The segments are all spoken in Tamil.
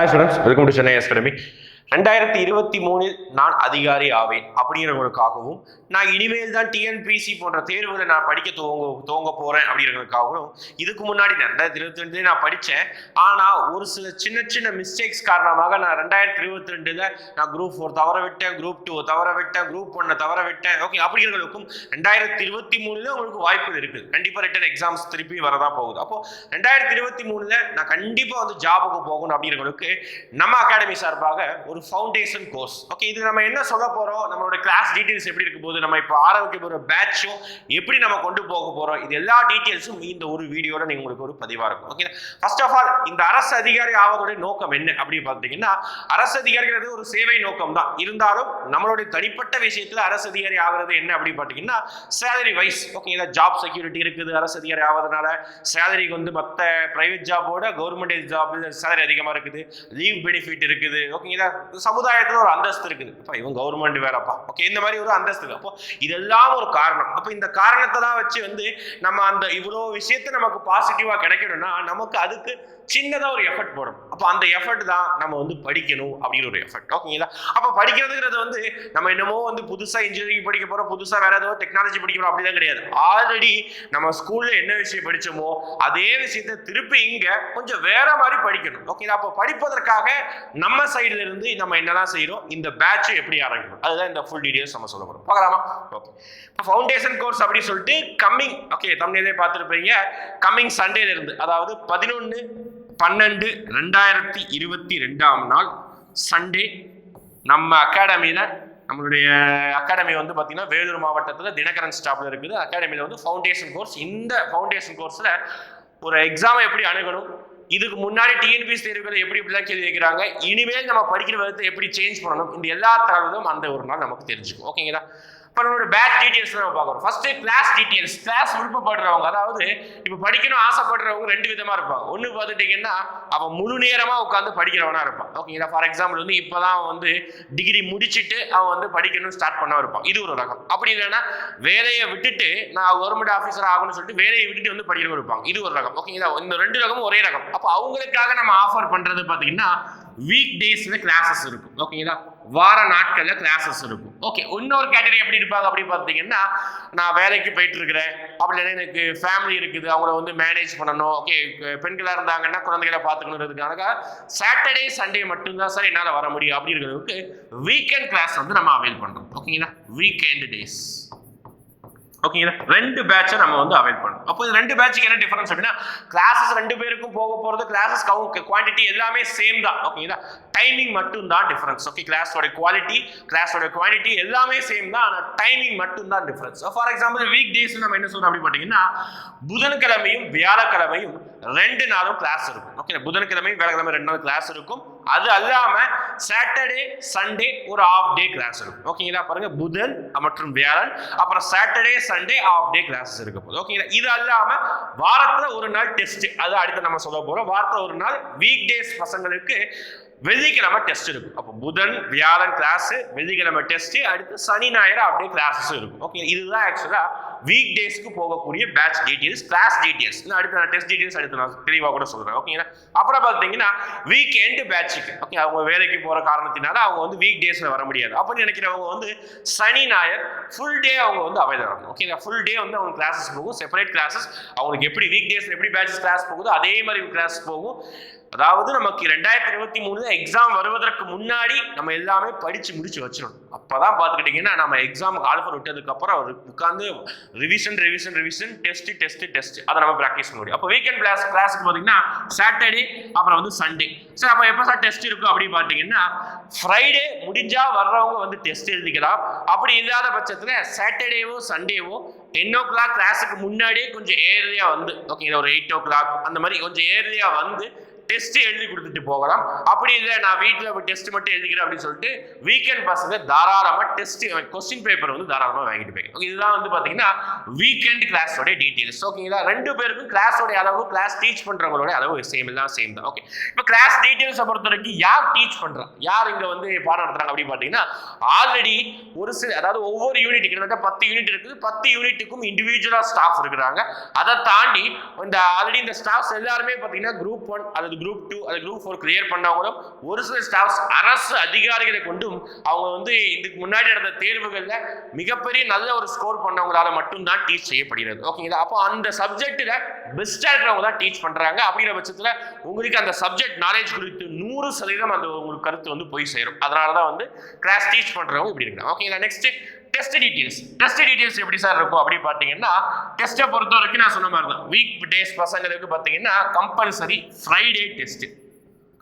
Hi students welcome to Chennai academy ரெண்டாயிரத்தி இருபத்தி மூணில் நான் அதிகாரி ஆவேன் அப்படிங்கிறவங்களுக்காகவும் நான் இனிமேல் தான் டிஎன்பிசி போன்ற தேர்வுகளை நான் படிக்க துவங்க துவங்க போகிறேன் அப்படிங்கிறவங்களுக்காகவும் இதுக்கு முன்னாடி நான் ரெண்டாயிரத்தி இருபத்தி ரெண்டுலேயே நான் படித்தேன். ஆனால் ஒரு சில சின்ன சின்ன மிஸ்டேக்ஸ் காரணமாக நான் ரெண்டாயிரத்தி இருபத்தி ரெண்டில் நான் குரூப் ஃபோர் தவற விட்டேன் குரூப் டூ தவற விட்டேன் குரூப் ஒன்னை தவற விட்டேன் ஓகே அப்படிங்கிறவங்களுக்கும் ரெண்டாயிரத்தி இருபத்தி மூணில் உங்களுக்கு வாய்ப்புகள் இருக்குது. கண்டிப்பாக ரிட்டன் எக்ஸாம்ஸ் திருப்பி வரதான் போகுது. அப்போ ரெண்டாயிரத்தி இருபத்தி மூணில் நான் கண்டிப்பாக வந்து ஜாபுக்கு போகணும் அப்படிங்கிறவங்களுக்கு நம்ம அகாடமி சார்பாக ஒரு ஃபவுண்டேஷன் கோர்ஸ் ஓகே இது நம்ம என்ன சொல்ல போறோம்? நம்மளோட கிளாஸ் டீட்டெயில்ஸ் எப்படி இருக்க போகுது நம்ம இப்போ ஆரம்பிக்க போகிற பேட்சும் எப்படி நம்ம கொண்டு போக போகிறோம் இது எல்லா டீட்டெயில்ஸும் இந்த ஒரு வீடியோட நீங்கள் உங்களுக்கு ஒரு பதிவாக இருக்கும். ஓகே ஃபர்ஸ்ட் ஆஃப் ஆல் இந்த அரசு அதிகாரி ஆவதோடைய நோக்கம் என்ன அப்படின்னு பார்த்தீங்கன்னா அரசு அதிகாரிங்கிறது ஒரு சேவை நோக்கம் தான் இருந்தாலும் நம்மளுடைய தனிப்பட்ட விஷயத்தில் அரசு அதிகாரி ஆகிறது என்ன அப்படின்னு பார்த்தீங்கன்னா சேலரி வைஸ் ஓகேங்களா ஜாப் செக்யூரிட்டி இருக்குது அரசு அதிகாரி ஆவதனால. சேலரிக்கு வந்து மற்ற பிரைவேட் ஜாபோட கவர்மெண்ட் ஜாப் சேலரி அதிகமாக இருக்குது. லீவ் பெனிஃபிட் இருக்குது. ஓகேங்களா சமுதாயத்தில் ஒரு அந்தஸ்து இருக்குது. இப்போ இவன் கவர்மெண்ட் வேறப்பா ஓகே இந்த மாதிரி ஒரு அந்தஸ்து அப்போ இதெல்லாம் ஒரு காரணம். அப்போ இந்த காரணத்தெல்லாம் வச்சு வந்து நம்ம அந்த இவ்வளோ விஷயத்த நமக்கு பாசிட்டிவாக கிடைக்கணும்னா நமக்கு அதுக்கு சின்னதாக ஒரு எஃபர்ட் போடணும். அப்போ அந்த எஃபர்ட் தான் நம்ம வந்து படிக்கணும் அப்படிங்கிற ஒரு எஃபர்ட் ஓகேங்களா அப்போ படிக்கிறதுங்கிறது வந்து நம்ம என்னமோ வந்து புதுசாக இன்ஜினியரிங் படிக்க போகிறோம் புதுசாக வேற ஏதோ டெக்னாலஜி படிக்க போகிறோம் அப்படிலாம் கிடையாது. ஆல்ரெடி நம்ம ஸ்கூலில் என்ன விஷயம் படித்தோமோ அதே விஷயத்தை திருப்பி இங்கே கொஞ்சம் வேற மாதிரி படிக்கணும். ஓகேங்களா அப்போ படிப்பதற்காக நம்ம சைடுல இருந்து நம்ம என்னெல்லாம் செய்கிறோம் இந்த பேட்சை எப்படி ஆரம்பிக்கணும்? அதுதான் இந்த ஃபுல் டீடைல்ஸ் நம்ம சொல்ல போகிறோம் பார்க்கலாமா? ஓகே இப்போ ஃபவுண்டேஷன் கோர்ஸ் அப்படின்னு சொல்லிட்டு கம்மிங் ஓகே தமிழ்லேயே பார்த்துருப்பீங்க. கம்மிங் சண்டேல இருந்து அதாவது பதினொன்று பன்னெண்டு ரெண்டாயிரத்தி இருபத்தி ரெண்டாம் நாள் சண்டே. நம்ம அகாடமியில் நம்மளுடைய அகாடமி வந்து பார்த்திங்கன்னா வேலூர் மாவட்டத்தில் தினகரன் ஸ்டாப்பில் இருக்குது. அகாடமியில் வந்து ஃபவுண்டேஷன் கோர்ஸ் இந்த ஃபவுண்டேஷன் கோர்ஸில் ஒரு எக்ஸாமை எப்படி அணுகணும்? இதுக்கு முன்னாடி டிஎன்பிஎஸ் தேர்வுகளை எப்படி இப்படிலாம் கேள்வி வைக்கிறாங்க இனிமேல் நம்ம படிக்கிற விதத்தை எப்படி சேஞ்ச் பண்ணணும்? இந்த எல்லா தகவலும் அந்த ஒரு நாள் நமக்கு தெரிஞ்சுக்கும். ஓகேங்களா இப்போ நம்மளோட பேட்ச் டீட்டெயில்ஸ் நம்ம பார்க்குறோம் ஃபஸ்ட்டு கிளாஸ் டீட்டெயில்ஸ் கிளாஸ் விருப்பப்படுறவங்க அதாவது இப்போ படிக்கணும் ஆசைப்படுறவங்க ரெண்டு விதமாக இருப்பாங்க. ஒன்று பார்த்துட்டீங்கன்னா அவன் முழு நேரமாக உட்காந்து படிக்கிறவனாக இருப்பான். ஓகேங்களா ஃபார் எக்ஸாம்பிள் வந்து இப்போதான் அவன் வந்து டிகிரி முடிச்சுட்டு அவன் வந்து படிக்கணும் ஸ்டார்ட் பண்ண இருப்பான். இது ஒரு ரகம். அப்படி இல்லைன்னா வேலையை விட்டுட்டு நான் கவர்மெண்ட் ஆஃபீஸர் ஆகணும்னு சொல்லிட்டு வேலையை விட்டுட்டு வந்து படிக்கிறவங்க இருப்பாங்க இது ஒரு ரகம். ஓகேங்களா இந்த ரெண்டு ரகமும் ஒரே ரகம். அப்போ அவங்களுக்காக நம்ம ஆஃபர் பண்ணுறது பார்த்தீங்கன்னா வீக் டேஸில் கிளாஸஸ் இருக்கும். ஓகேங்களா வார நாட்களில் கிளாஸஸ் இருக்கும். ஓகே இன்னொரு கேட்டகரி எப்படி இருப்பாங்க அப்படி பார்த்தீங்கன்னா நான் வேலைக்கு போயிட்டு இருக்கிறேன் அப்படி இல்லைன்னா எனக்கு ஃபேமிலி இருக்குது அவங்கள வந்து மேனேஜ் பண்ணணும். ஓகே பெண்களாக இருந்தாங்கன்னா குழந்தைகளை பார்த்துக்கணுன்றதுக்காக சாட்டர்டே சண்டே மட்டும்தான் சார் என்னால் வர முடியும். அப்படிங்கிறதுக்கு வீக்கெண்ட் கிளாஸ் வந்து நம்ம அவைல் பண்ணுறோம் ஓகேங்களா வீக்கெண்ட் டேஸ் ஓகேங்களா ரெண்டு பேட்சை நம்ம வந்து அவைல் பண்ணுறோம் அப்போ இந்த ரெண்டு பேட்சுக்கு என்ன டிஃபரன்ஸ் அப்படின்னா கிளாஸஸ் ரெண்டு பேருக்கும் போக போகிறது கிளாஸஸ் கவு குவான்டிட்டி எல்லாமே சேம் தான். ஓகேங்களா டைமிங் மட்டும் தான் டிஃபரன்ஸ் ஓகே கிளாஸோட குவாலிட்டி கிளாஸோட குவான்டிட்டி எல்லாமே சேம் தான் ஆனால் டைமிங் மட்டும் தான் difference for example week days நம்ம என்ன சொல்கிறோம் அப்படி பார்த்தீங்கன்னா புதன்கிழமையும் வியாழக்கிழமையும் ரெண்டு நாளும் கிளாஸ் இருக்கும். ஓகே புதன்கிழமையும் வியாழக்கிழமை ரெண்டு நாள் கிளாஸ் இருக்கும். அது அல்லாம சாட்டர்டே சண்டே ஒரு ஆஃப் டே கிளாஸ் இருக்கும். ஓகேங்களா பாருங்க புதன் மற்றும் வியாழன் அப்புறம் Saturday Sunday off day classes இருக்க போகுது. ஓகேங்களா இது அல்லாம வாரத்துல ஒரு நாள் டெஸ்ட் அது அடுத்து நம்ம சொல்ல போறோம். வாரத்துல ஒரு நாள் வீக் டேஸ் பசங்களுக்கு வெள்ளிக்கிழமை டெஸ்ட் இருக்கும். அப்போ புதன் வியாழன் கிளாஸ் வெள்ளிக்கிழமை டெஸ்ட் அடுத்து சனி ஞாயிறு அப்படியே கிளாஸஸும் இருக்கும். ஓகே இதுதான் ஆக்சுவலா வீக் டேஸ்க்கு போகக்கூடிய பேட்ச் டீடைல்ஸ் கிளாஸ் டீடைல்ஸ் அடுத்து நான் டெஸ்ட் டீடைல்ஸ் அடுத்து நான் தெளிவாக கூட சொல்றேன். ஓகேங்களா அப்புறம் பார்த்தீங்கன்னா வீக் எண்டு பேட்சுக்கு ஓகே அவங்க வேலைக்கு போற காரணத்தினால அவங்க வந்து வீக் டேஸ்ல வர முடியாது. அப்போ நினைக்கிறவங்க வந்து சனி ஞாயிறு ஃபுல் டே அவங்க வந்து அவைலபிள் வரணும் ஓகேங்களா ஃபுல் டே வந்து அவங்க கிளாஸஸ் போகும். செப்பரேட் கிளாஸஸ் அவங்களுக்கு எப்படி வீக் டேஸில் எப்படி பேட்சஸ் கிளாஸ் போகுதோ அதே மாதிரி கிளாஸ் போகும். அதாவது நமக்கு ரெண்டாயிரத்தி இருபத்தி மூணு எக்ஸாம் வருவதற்கு முன்னாடி நம்ம எல்லாமே படிச்சு முடிச்சு வச்சிடணும். அப்பதான் பார்த்துக்கிட்டிங்கன்னா நம்ம எக்ஸாமுக்கு ஆல்ஃபர் விட்டதுக்கு அப்புறம் அவர் உட்காந்து revision revision revision test test test அதை நம்ம ப்ராக்டிஸ் பண்ண முடியும். அப்போ வீக்கெண்ட் கிளாஸ் கிளாஸுக்கு பார்த்தீங்கன்னா சாட்டர்டே அப்புறம் வந்து சண்டே சார் அப்போ எப்போ சார் டெஸ்ட் இருக்கும் அப்படின்னு பார்த்தீங்கன்னா ஃப்ரைடே முடிஞ்சா வர்றவங்க வந்து டெஸ்ட் எழுதிக்கலாம். அப்படி இல்லாத பட்சத்தில் சாட்டர்டேவோ சண்டேவோ டென் ஓ கிளாக் கிளாஸுக்கு முன்னாடியே கொஞ்சம் ஏர்லியாக வந்து ஓகேங்களா ஒரு எயிட் ஓ கிளாக் அந்த மாதிரி கொஞ்சம் ஏர்லியாக வந்து டெஸ்ட் எழுதி கொடுத்துட்டு போகலாம். அப்படி இல்லை நான் வீட்டில் டெஸ்ட் மட்டும் எழுதிக்கிறேன் அப்படின்னு சொல்லிட்டு வீக்கெண்ட் பசங்க தாராளமாக டெஸ்ட் கொஸ்டின் பேப்பர் வந்து தாராளமாக வாங்கிட்டு போய்க்கலாம். இதுதான் வந்து பார்த்தீங்கன்னா வீக்கெண்ட் கிளாஸோட டீட்டெயில்ஸ் ஓகேங்களா ரெண்டு பேருக்கும் கிளாஸோட அளவு கிளாஸ் டீச் பண்ணுறவங்களோட அளவு சேம் தான் சேம் தான். ஓகே இப்போ கிளாஸ் டீட்டெயில்ஸை பொறுத்த வரைக்கும் யார் டீச் பண்ணுறா யார் இங்கே வந்து பாடம் நடத்துறாங்க அப்படின்னு பார்த்தீங்கன்னா ஆல்ரெடி ஒரு சில அதாவது ஒவ்வொரு யூனிட் கிட்டத்தட்ட பத்து யூனிட் இருக்குது. பத்து யூனிட்டுக்கும் இண்டிவிஜுவலாக ஸ்டாஃப் இருக்கிறாங்க. அதை தாண்டி இந்த ஆல்ரெடி இந்த ஸ்டாஃப்ஸ் எல்லாருமே பார்த்தீங்கன்னா குரூப் ஒன் அல்லது குரூப் டூ அந்த குரூப் ஃபோர் கிளியர் பண்ணவங்களும் ஒரு சில ஸ்டாஃப்ஸ் அரசு அதிகாரிகளை கொண்டும் அவங்க வந்து இதுக்கு முன்னாடி நடந்த தேர்வுகளில் மிகப்பெரிய நல்ல ஒரு ஸ்கோர் பண்ணவங்களால மட்டும்தான் டீச் செய்யப்படுகிறது. ஓகேங்களா அப்போ அந்த சப்ஜெக்டில் பெஸ்ட்டாக இருக்கிறவங்க தான் டீச் பண்ணுறாங்க அப்படிங்கிற பட்சத்தில் உங்களுக்கு அந்த சப்ஜெக்ட் நாலேஜ் குறித்து நூறு சதவீதம் அந்த உங்களுக்கு கருத்து வந்து போய் சேரும். அதனால தான் வந்து கிளாஸ் டீச் பண்ணுறவங்க இப்படி இருக்காங்க. ஓகேங்களா next test details test details எப்படி சார் இருக்கும் அப்படின்னு பார்த்தீங்கன்னா டெஸ்ட்டை பொறுத்த வரைக்கும் நான் சொன்ன மாதிரி தான் வீக் டேஸ் பசங்களுக்கு பார்த்தீங்கன்னா compulsory Friday test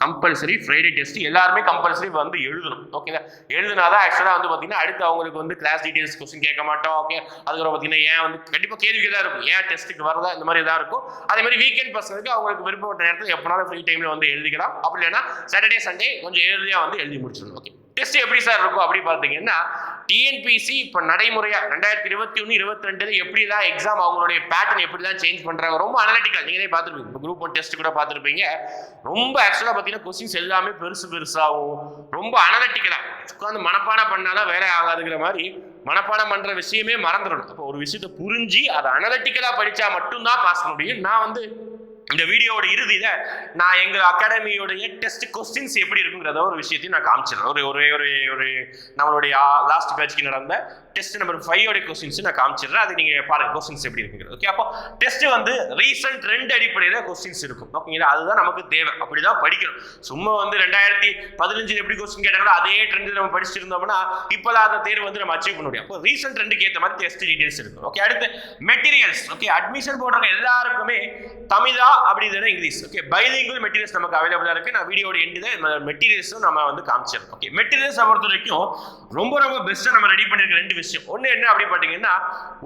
compulsory Friday test எல்லாருமே கம்பல்சரி வந்து எழுதணும். ஓகேங்களா எழுதுனாதான் ஆக்சுவலாக வந்து பார்த்தீங்கன்னா அடுத்து அவங்களுக்கு வந்து கிளாஸ் டீடைல்ஸ் கொஸ்டின் கேட்க மாட்டோம். ஓகே அதுக்கப்புறம் பார்த்தீங்கன்னா ஏன் வந்து கண்டிப்பாக கேள்விகள் தான் இருக்கும். ஏன் டெஸ்ட்டுக்கு வரதா இந்த மாதிரி தான் இருக்கும். அதே மாதிரி வீக்கெண்ட் பர்சனுக்கு அவங்களுக்கு விருப்பப்பட்ட நேரத்தில் எப்போனாலும் ஃப்ரீ டைமில் வந்து எழுதிக்கலாம். அப்படி இல்லைன்னா சாட்டர்டே சண்டே கொஞ்சம் ஏர்லியாக வந்து எழுதி முடிச்சிடணும். ஓகே டெஸ்ட் எப்படி சார் இருக்கும் அப்படி பார்த்தீங்கன்னா டிஎன்பிசி இப்போ நடைமுறையா ரெண்டாயிரத்தி இருபத்தி ஒன்று இருபத்தி ரெண்டு எப்படி தான் எக்ஸாம் அவங்களுடைய பேட்டர்ன் எப்படி தான் சேஞ்ச் பண்ணுறாங்க ரொம்ப அனலிட்டிக்கல் நீங்களே பார்த்துருப்பீங்க. இப்போ குரூப் ஒன் டெஸ்ட் கூட பார்த்துருப்பீங்க. ரொம்ப ஆக்சுவலாக பார்த்தீங்கன்னா கொஸ்டின்ஸ் எல்லாமே பெருசு பெருசாகவும் ரொம்ப அனலிட்டிக்கலாக உட்காந்து மனப்பாடம் பண்ணாலும் வேலை ஆகாதுங்கிற மாதிரி மனப்பாடம் பண்ணுற விஷயமே மறந்துடணும். அப்போ ஒரு விஷயத்தை புரிஞ்சு அதை அனலிட்டிக்கலாக படித்தா மட்டும்தான் பாஸ் பண்ண முடியும். நான் வந்து இந்த வீடியோவோட இறுதியில நான் எங்க அகாடமியோடைய டெஸ்ட் கொஸ்டின்ஸ் எப்படி இருக்குங்கிறத ஒரு விஷயத்தையும் நான் காமிச்சிடுறேன். ஒரு ஒரு ஒரு ஒரு நம்மளுடைய லாஸ்ட் பேட்ச்க்கு நடந்த டெஸ்ட் நம்பர் ஃபைவோட கொஸ்டின்ஸ் நான் காமிச்சிடுறேன். அது நீங்கள் பாருங்கள் கொஸ்டின்ஸ் எப்படி இருக்குங்கிறது. ஓகே அப்போ டெஸ்ட் வந்து ரீசன்ட் ட்ரெண்ட் அடிப்படையில் கொஸ்டின்ஸ் இருக்கும். ஓகேங்களா அதுதான் நமக்கு தேவை. அப்படிதான் படிக்கணும் சும்மா வந்து ரெண்டாயிரத்தி பதினஞ்சில் எப்படி கொஸ்டின் கேட்டாங்களோ அதே ட்ரெண்டில் நம்ம படிச்சிருந்தோம்னா இருந்தோம்னா இப்போலாம் அந்த தேர்வு வந்து நம்ம அச்சீவ் பண்ண முடியும். அப்போ ரீசன்ட் ட்ரெண்டுக்கு ஏற்ற மாதிரி டெஸ்ட் டீடைல்ஸ் இருக்கும். ஓகே அடுத்து மெட்டீரியல்ஸ் ஓகே அட்மிஷன் போடுறவங்க எல்லாருக்குமே தமிழா அப்படி இல்லைன்னா இங்கிலீஷ். ஓகே பைலிங்குவல் மெட்டீரியல்ஸ் நமக்கு அவைலபிளாக இருக்குது நான் வீடியோட எண்டு தான் மெட்டீரியல்ஸும் நம்ம வந்து காமிச்சிருக்கோம் ஓகே மெட்டீரியல்ஸை பொறுத்த வரைக்கும் ரொம்ப ரொம்ப பெஸ்ட்டாக நம்ம ரெடி பண்ணியிருக்க ரெண்டு விஷயம் ஒன்று என்ன அப்படி பார்த்தீங்கன்னா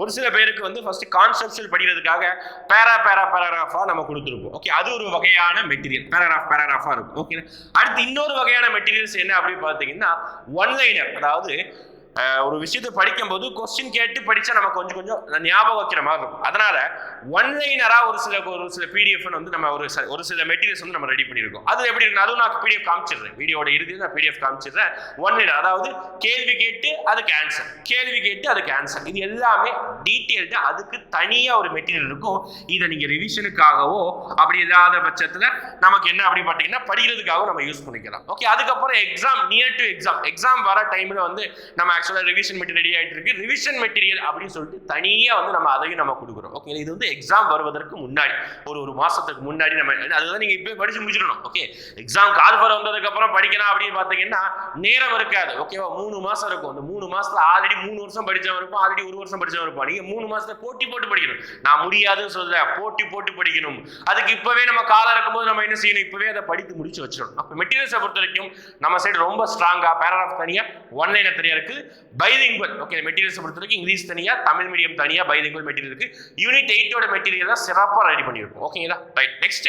ஒரு சில பேருக்கு வந்து ஃபர்ஸ்ட் கான்செப்ட்ஸில் படிக்கிறதுக்காக பேரா பேரா பேராகிராஃபாக நம்ம கொடுத்துருப்போம். ஓகே அது ஒரு வகையான மெட்டீரியல் பேராகிராஃப் பேராகிராஃபாக இருக்கும். ஓகே அடுத்து இன்னொரு வகையான மெட்டீரியல்ஸ் என்ன அப்படின்னு பார்த்தீங்கன்னா ஒன்லைனர் அதாவது ஒரு விஷயத்தை படிக்கும்போது கொஸ்டின் கேட்டு படித்தா நம்ம கொஞ்சம் கொஞ்சம் ஞாபகம் வைக்கிற மாதிரி இருக்கும். அதனால ஒன்லைனரா ஒரு சில ஒரு சில பிடிஎஃப் வந்து நம்ம ஒரு ஒரு சில மெட்டீரியல்ஸ் வந்து நம்ம ரெடி பண்ணியிருக்கோம் அது எப்படி இருக்கு அதுவும் நான் பிடிஎஃப் காமிச்சிடுறேன். வீடியோட இறுதியில் நான் பிடிஎஃப் காமிச்சிடுறேன். ஒன்லைனர் அதாவது கேள்வி கேட்டு அதுக்கு ஆன்சர் கேள்வி கேட்டு அதுக்கு ஆன்சர் இது எல்லாமே டீட்டெயில்டாக அதுக்கு தனியாக ஒரு மெட்டீரியல் இருக்கும். இதை நீங்கள் ரிவிஷனுக்காகவோ அப்படி இல்லாத பட்சத்தில் நமக்கு என்ன அப்படி பார்த்தீங்கன்னா படிக்கிறதுக்காகவும் நம்ம யூஸ் பண்ணிக்கலாம். ஓகே அதுக்கப்புறம் exam near to exam exam வர டைமில் வந்து நம்ம ஆக்சுவலாக ரிவிஷன் மெட்டீரியல் ரெடி ஆகிட்டு இருக்கு ரிவிஷன் மெட்டீரியல் அப்படின்னு சொல்லிட்டு தனியாக வந்து நம்ம அதையும் நம்ம கொடுக்குறோம். ஓகே இது வந்து எக்ஸாம் வருவதற்கு முன்னாடி ஒரு ஒரு மாதத்துக்கு முன்னாடி நம்ம அதுதான் நீங்கள் இப்போ படித்து முடிச்சிடணும். ஓகே எக்ஸாம் கால் வர வந்ததுக்கப்புறம் படிக்கலாம் அப்படின்னு பார்த்தீங்கன்னா நேரம் இருக்காது. ஓகேவா மூணு மாதம் இருக்கும். அந்த மூணு மாதத்தில் ஆல்ரெடி மூணு வருஷம் படித்தவன் இருப்போம் ஆல்ரெடி ஒரு வருஷம் படித்தவன் இருப்போம் நீங்கள் மூணு மாதத்தில் போட்டி போட்டு படிக்கணும். நான் முடியாதுன்னு சொல்ல போட்டி போட்டு படிக்கணும். அதுக்கு இப்போவே நம்ம காலம் இருக்கும்போது நம்ம என்ன செய்யணும்? இப்போவே அதை படித்து முடிச்சு வச்சிடணும். அப்போ மெட்டீரியல்ஸை பொறுத்த வரைக்கும் நம்ம சைடு ரொம்ப ஸ்ட்ராங்காக பேராகிராஃப் தனியாக ஒன் லைனர் தனியாக இருக்குது பைலிங்குவல் ஓகே மெட்டீரியல்ஸ் பொறுத்த வரைக்கும் இங்கிலீஷ் தனியா தமிழ் மீடியம் தனியா பைலிங்குவல் மெட்டீரியல் இருக்கு. யூனிட் எயிட்டோட மெட்டீரியல் தான் சிறப்பாக ரெடி பண்ணியிருக்கோம். ஓகேங்களா right next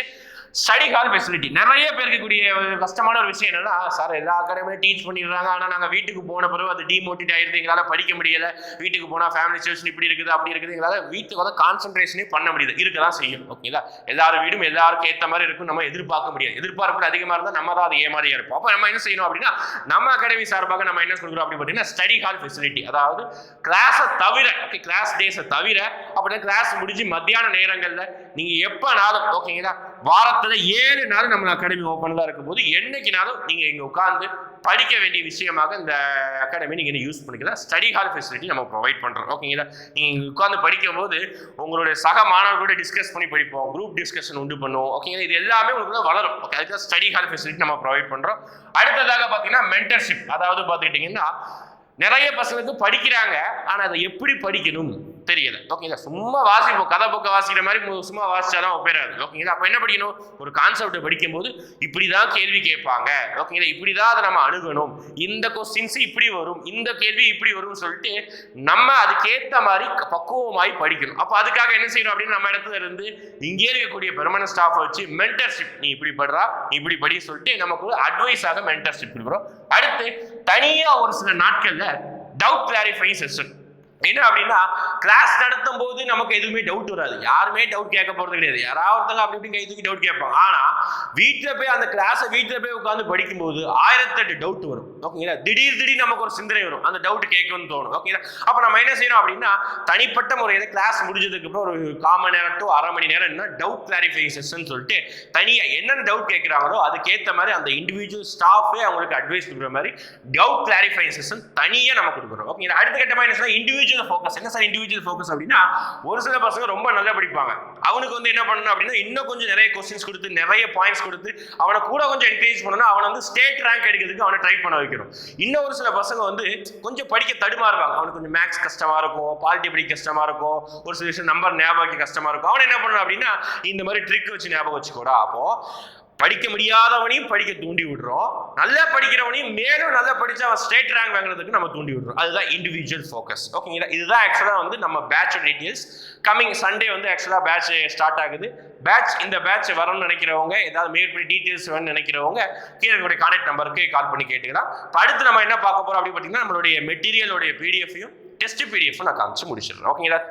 study hall facility நிறைய பேருக்கு கூடிய ஒரு கஷ்டமான ஒரு விஷயம் என்னன்னா சார் எல்லா அகாடமியும் டீச் பண்ணிடுறாங்க. ஆனால் நாங்கள் வீட்டுக்கு போன பிறகு அது டிமோட்டிவேட் ஆயிருது எங்களால் படிக்க முடியல. வீட்டுக்கு போனால் ஃபேமிலி சுச்சுவேஷன் இப்படி இருக்குது அப்படி இருக்குது. எங்களால் வீட்டுக்கு வந்து கான்சன்ட்ரேஷனே பண்ண முடியுது. இருக்க தான் செய்யும் ஓகேங்களா எல்லாரும் வீடும் எல்லாருக்கும் ஏற்ற மாதிரி இருக்கும் நம்ம எதிர்பார்க்க முடியாது. எதிர்பார்ப்பு அதிகமாக இருந்தால் நம்ம தான் அது ஏமாதிரியாக இருப்போம். அப்போ நம்ம என்ன செய்யணும் அப்படின்னா நம்ம அகாடமி சார்பாக நம்ம என்ன சொல்கிறோம் அப்படின்னு பார்த்தீங்கன்னா ஸ்டடி ஹால் ஃபெசிலிட்டி அதாவது கிளாஸை தவிர ஓகே கிளாஸ் டேஸை தவிர அப்படின்னா கிளாஸ் முடிஞ்சு மத்தியான நேரங்களில் நீங்கள் எப்போனாலும் ஓகேங்களா வாரத்தில் ஏழு நாள் நம்ம அகாடமி ஓப்பனில் இருக்கும்போது என்னைக்குனாலும் நீங்கள் இங்கே உட்காந்து படிக்க வேண்டிய விஷயமாக இந்த அகாடமி நீங்கள் யூஸ் பண்ணிக்கலாம்? ஸ்டடி ஹால் ஃபெசிலிட்டி நம்ம ப்ரொவைட் பண்ணுறோம் ஓகேங்களா நீங்கள் இங்கே உட்காந்து படிக்கும்போது உங்களுடைய சக மாணவர்களோட டிஸ்கஸ் பண்ணி படிப்போம். குரூப் டிஸ்கஷன் உண்டு பண்ணுவோம். ஓகேங்களா இது எல்லாமே உங்களுக்கு தான் வளரும். ஓகே அதுக்காக ஸ்டடி ஹால் ஃபெசிலிட்டி நம்ம ப்ரொவைட் பண்ணுறோம் அடுத்ததாக பார்த்தீங்கன்னா மென்டர்ஷிப் அதாவது பார்த்துக்கிட்டிங்கன்னா நிறைய பசங்களுக்கு படிக்கிறாங்க. ஆனால் அதை எப்படி படிக்கணும்? தெரியல. ஓகேங்களா சும்மா வாசிப்போம் கதை புக்கை வாசிக்கிற மாதிரி சும்மா வாசிச்சாலும் ஒப்பேராது ஓகேங்களா அப்போ என்ன படிக்கணும்? ஒரு கான்செப்டை படிக்கும்போது இப்படி தான் கேள்வி கேட்பாங்க. ஓகேங்களா இப்படி தான் அதை நம்ம அணுகணும். இந்த கொஸ்டின்ஸ் இப்படி வரும். இந்த கேள்வி இப்படி வரும்னு சொல்லிட்டு நம்ம அதுக்கேற்ற மாதிரி பக்குவமாய் படிக்கணும். அப்போ அதுக்காக என்ன செய்யணும் அப்படின்னு நம்ம இடத்துல இருந்து இங்கே இருக்கக்கூடிய பெர்மனன்ட் ஸ்டாஃப் வச்சு மென்டர்ஷிப் நீ இப்படி படுறா இப்படி படி சொல்லிட்டு நமக்கு ஒரு அட்வைஸாக மென்டர்ஷிப் கொடுக்குறோம். அடுத்து தனியாக ஒரு சில நாட்களில் டவுட் கிளாரிஃபை செஷன் என்ன அப்படின்னா கிளாஸ் நடத்தும் போது நமக்கு எதுவுமே டவுட் வராது. யாருமே டவுட் கேட்க போறது கிடையாது. யாராவது ஒருத்தங்க அப்படி இப்படி கை தூக்கி டவுட் கேட்பாங்க. ஆனா வீட்டில் போய் அந்த கிளாஸை வீட்டில் போய் உட்காந்து படிக்கும்போது ஆயிரத்தெட்டு டவுட் வரும். ஓகேங்களா திடீர் திடீர் நமக்கு ஒரு சிந்தனை வரும். அந்த டவுட் கேட்கணும்னு தோணும். ஓகேங்களா அப்ப நம்ம என்ன செய்யணும் அப்படின்னா தனிப்பட்ட முறையில் கிளாஸ் முடிஞ்சதுக்கு அப்புறம் ஒரு கால் மணி நேரம் டு அரை மணி நேரம் என்ன டவுட் கிளாரிஃபை செஷன் சொல்லிட்டு தனியா என்னென்ன டவுட் கேட்குறாங்களோ அதுக்கேற்ற மாதிரி அந்த இண்டிவிஜுவல் ஸ்டாஃபே அவங்களுக்கு அட்வைஸ் கொடுக்குற மாதிரி டவுட் கிளாரிஃபை செஷன் தனியாக நம்ம கொடுக்குறோம். ஓகே அடுத்த கட்டமாக என்ன இண்டிவிஜுவல் ஃபோக்கஸ் என்ன சார் இண்டிவிஜுவல் ஃபோக்கஸ் அப்படின்னா ஒரு சில பசங்க ரொம்ப நல்லா படிப்பாங்க. அவனுக்கு வந்து என்ன பண்ணணும் அப்படின்னா இன்னும் கொஞ்சம் நிறைய கொஸ்டின்ஸ் கொடுத்து நிறைய பாயிண்ட்ஸ் கொடுத்து அவனை கூட கொஞ்சம் என்கரேஜ் பண்ணணும் அவனை வந்து ஸ்டேட் ரேங்க் எடுக்கிறதுக்கு அவனை ட்ரை பண்ண வைக்கணும். இன்னும் ஒரு சில பசங்க வந்து கொஞ்சம் படிக்க தடுமாறுவாங்க. அவனுக்கு கொஞ்சம் மேக்ஸ் கஷ்டமா இருக்கும் பாலிட்டி படிக்க கஷ்டமா இருக்கும் ஒரு சில விஷயம் நம்பர் ஞாபகம் கஷ்டமாக கஷ்டமா இருக்கும். அவன் என்ன பண்ணணும் அப்படின்னா இந்த மாதிரி ட்ரிக் வச்சு ஞாபகம் வச்சுக்கூடா. அப்போ படிக்க முடியாதவனையும் படிக்க தூண்டி விடுறோம். நல்லா படிக்கிறவனையும் மேலும் நல்லா படித்து அவன் ஸ்டேட் ரேங்க் வாங்குறதுக்கு நம்ம தூண்டி விடுறோம். அதுதான் இண்டிவிஜுவல் ஃபோக்கஸ் ஓகேங்களா இதுதான் ஆக்சுவலாக வந்து நம்ம பேட்ச் டீட்டெயில்ஸ் கம்மிங் சண்டே வந்து ஆக்சுவலாக பேட்ச் ஸ்டார்ட் ஆகுது. பேட்ச் இந்த பேட்ச் வரணும்னு நினைக்கிறவங்க ஏதாவது மேற்படி டீட்டெயில்ஸ் வேணும்னு நினைக்கிறவங்க கீழே இருக்கக்கூடிய கான்டாக்ட் நம்பருக்கு கால் பண்ணி கேட்டுக்கலாம். அடுத்து நம்ம என்ன பார்க்க போகிறோம் அப்படின்னு பார்த்தீங்கன்னா நம்மளுடைய மெட்டீரியலோடைய பிடிஎஃபையும் டெஸ்ட் பிடிஎஃப் நான் காமிச்சு முடிச்சிடுறேன். ஓகேங்களா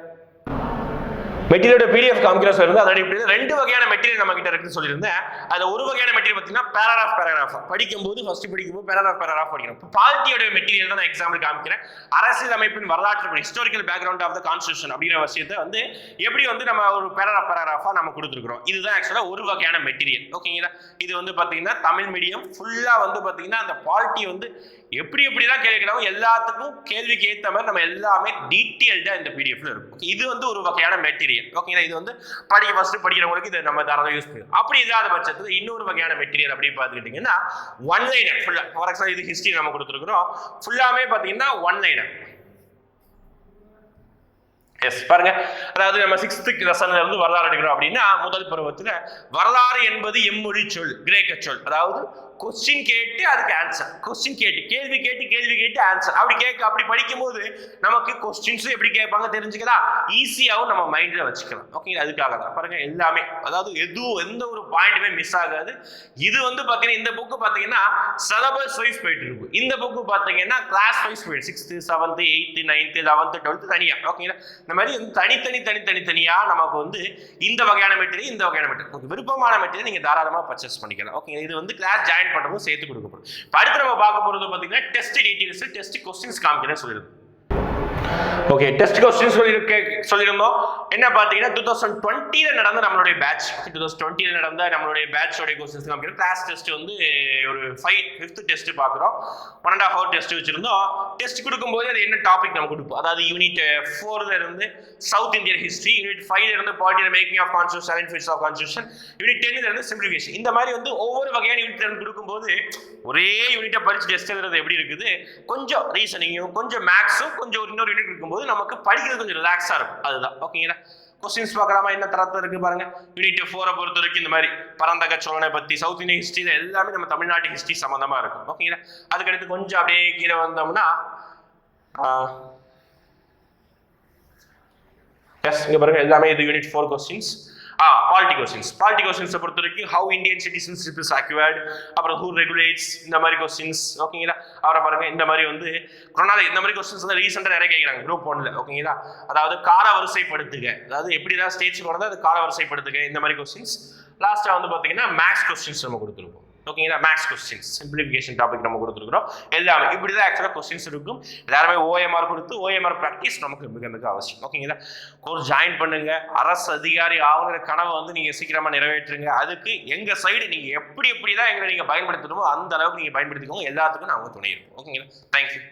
மெட்டீரியலோட பிடிஎஃப் காமிக்கிற சொல்லிருந்து அதோட இப்படி ரெண்டு வகையான மெட்டீரியல் நம்ம கிட்ட இருக்குன்னு சொல்லியிருந்தேன். அது ஒரு வகையான மெட்டீரியல் பார்த்தீங்கன்னா பேராகிராஃப் பேராகிராஃப் படிக்கும்போது ஃபர்ஸ்ட் படிக்கும்போது பேராகிராஃப் பேராகிராஃப் படிக்கணும். பால்ட்டியோட மெட்டீரியல் தான் நான் எக்ஸாம்பிள் காமிக்கிறேன். அரசியல் அமைப்பின் வரலாற்று historical background of the constitution அப்படிங்கிற விஷயத்தை வந்து எப்படி வந்து நம்ம ஒரு பேராகிராஃப் பேராகிராஃபாக நம்ம கொடுத்துருக்குறோம். இதுதான் ஆக்சுவலாக ஒரு வகையான மெட்டீரியல். ஓகேங்களா இது வந்து பார்த்தீங்கன்னா தமிழ் மீடியம் ஃபுல்லாக வந்து பார்த்தீங்கன்னா அந்த பால்ட்டி வந்து எப்படி எப்படிலாம் கேட்கிறாங்க எல்லாத்துக்கும் கேள்விக்கு ஏற்ற மாதிரி நம்ம எல்லாமே டீட்டெயில்டாக இந்த பிடிஎஃப்ல இருக்கும். இது வந்து ஒரு வகையான மெட்டீரியல். ஓகேங்களா இது வந்து படிக்க ஃபர்ஸ்ட் படிக்கிறவங்களுக்கு இதை நம்ம தாராளமாக யூஸ் பண்ணுவோம் அப்படி இல்லாத பட்சத்தில் இன்னொரு வகையான மெட்டீரியல் அப்படி பார்த்துக்கிட்டிங்கன்னா ஒன் லைனர் ஃபுல்லாக ஃபார் எக்ஸாம்பிள் இது ஹிஸ்ட்ரி நம்ம கொடுத்துருக்குறோம். ஃபுல்லாமே பார்த்தீங்கன்னா ஒன் லைனர் எஸ் பாருங்க. அதாவது நம்ம சிக்ஸ்த்து லெசன்ல இருந்து வரலாறு எடுக்கிறோம் அப்படின்னா முதல் பருவத்துல வரலாறு என்பது எம்மொழி சொல் கிரேக்க சொல். அதாவது கொஸ்டின் கேட்டு அதுக்கு ஆன்சர் கொஸ்டின் கேட்டு கேள்வி கேட்டு கேள்வி கேட்டு ஆன்சர் அப்படி கேட்க அப்படி படிக்கும்போது நமக்கு கொஸ்டின்ஸும் எப்படி கேட்பாங்க தெரிஞ்சுக்கலாம் ஈஸியாகவும் நம்ம மைண்டில் வச்சுக்கலாம். ஓகேங்களா அதுக்காக தான். பாருங்க எல்லாமே அதாவது எதுவும் எந்த ஒரு பாயிண்ட்டுமே மிஸ் ஆகாது. இது வந்து பார்த்தீங்கன்னா இந்த புக்கு பார்த்தீங்கன்னா சிலபஸ் வைஸ் போயிட்டு இருக்கும் இந்த புக்கு பார்த்தீங்கன்னா கிளாஸ் வைஸ் போயிடு. Sixth seventh eighth ninth eleventh twelfth தனியாக ஓகேங்களா இந்த மாதிரி வந்து தனித்தனி தனித்தனி தனியாக நமக்கு வந்து இந்த வகையான மெட்டீரியல் இந்த வகையான மெட்டீரியல் விருப்பமான மெட்டீரியல் நீங்கள் தாராளமாக பர்ச்சேஸ் பண்ணிக்கலாம். ஓகே இது வந்து கிளாஸ் ஜாயின் பண்ணுறதும் சேர்த்து கொடுக்கப்படும். இப்போ அடுத்து நம்ம பார்க்க போகிறது பார்த்தீங்கன்னா டெஸ்ட் டீட்டெயில்ஸ் டெஸ்ட் கொஸ்டின்ஸ் காமிக்கிறேன் சொல்லிடுது ஓகே டெஸ்ட் கொஸ்டின் சொல்லியிருக்க சொல்லியிருந்தோம். என்ன பார்த்தீங்கன்னா டூ தௌசண்ட் டுவெண்ட்டியில் நடந்த நம்மளுடைய பேட்ச் டூ தௌசண்ட் டுவெண்ட்டியில் நடந்த நம்மளுடைய பேட்சோடைய கொஸ்டின்ஸ் காமிக்கிறோம் கிளாஸ் டெஸ்ட் வந்து ஒரு ஃபைவ் ஃபிஃப்த் டெஸ்ட் பார்க்குறோம். One and half hour test வச்சிருந்தோம். டெஸ்ட் கொடுக்கும்போது அது என்ன டாபிக் நம்ம கொடுப்போம்? அதாவது யூனிட் ஃபோர்ல இருந்து சவுத் இந்தியன் ஹிஸ்ட்ரி யூனிட் ஃபைவ்ல இருந்து polity making of constitution seven of constitution unit டென்ல இருந்து சிம்பிளிஃபிகேஷன் இந்த மாதிரி வந்து ஒவ்வொரு வகையான யூனிட்ல இருந்து கொடுக்கும்போது ஒரே யூனிட்டை படிச்சு டெஸ்ட் எழுதுறது எப்படி இருக்குது? கொஞ்சம் ரீசனிங்கும் கொஞ்சம் மேக்ஸும் கொஞ்சம் இன்னொரு யூனிட் இருக்கும்போது நமக்கு படிக்கிறது கொஞ்சம் ரிலாக்ஸாக இருக்கும். அதுதான். ஓகேங்களா கொஸ்டின்ஸ் பார்க்குறாம என்ன தரத்தில் இருக்கு பாருங்க. யூனிட் ஃபோரை பொறுத்த வரைக்கும் இந்த மாதிரி பரந்தக சோழனை பத்தி சவுத் இந்தியன் ஹிஸ்ட்ரியில் எல்லாமே நம்ம தமிழ்நாட்டு ஹிஸ்ட்ரி சம்மந்தமாக இருக்கும். ஓகேங்களா அதுக்கடுத்து கொஞ்சம் அப்படியே கீழே வந்தோம்னா எஸ் இங்கே பாருங்க. எல்லாமே இது யூனிட் ஃபோர் கொஸ்டின்ஸ் ஆ பாலிட்டி கொஸ்டின்ஸ் பாலிட்டி கொஸ்டின்ஸை பொறுத்த வரைக்கும் how Indian citizenship is acquired அப்புறம் ஹூ ரெகுலேட்ஸ் இந்த மாதிரி கொஸ்டின்ஸ் ஓகேங்களா அப்புறம் பாருங்க இந்த மாதிரி வந்து கொரோனால இந்த மாதிரி கொஸ்டின்ஸ் வந்து ரீசெண்டாக நிறைய கேட்குறாங்க குரூப் ஒன்ல ஓகேங்களா அதாவது கால வரிசைப்படுத்துக. அதாவது எப்படி தான் ஸ்டேஜ் போகிறதோ அது கால வரிசைப்படுத்துக இந்த மாதிரி கொஸ்டின்ஸ் லாஸ்ட்டாக வந்து பார்த்தீங்கன்னா மேக்ஸ் கொஸ்டின்ஸ் நம்ம கொடுத்துருப்போம். ஓகேங்களா மேக்ஸ் கொஸ்டின்ஸ் சிம்பிளிஃபிகேஷன் டாபிக் நம்ம கொடுத்துருக்குறோம். எல்லாமே இப்படி தான் ஆக்சுவலாக கொஸ்டின்ஸ் இருக்கும். எல்லாருமே ஓஎம்ஆர் கொடுத்து ஓஎம்ஆர் ப்ராக்டிஸ் நமக்கு மிக மிக அவசியம். ஓகேங்களா கோர்ஸ் ஜாயின் பண்ணுங்க. அரசு அதிகாரி ஆகுங்கிற கனவை வந்து நீங்கள் சீக்கிரமாக நிறைவேற்றுங்க. அதுக்கு எங்கள் சைடு நீங்கள் எப்படி எப்படி தான் எங்களை நீங்கள் பயன்படுத்தணுமோ அந்த அளவுக்கு நீங்கள் பயன்படுத்திக்கோங்க. எல்லாத்துக்கும் நாங்கள் துணை இருக்கும் ஓகேங்களா தேங்க்யூ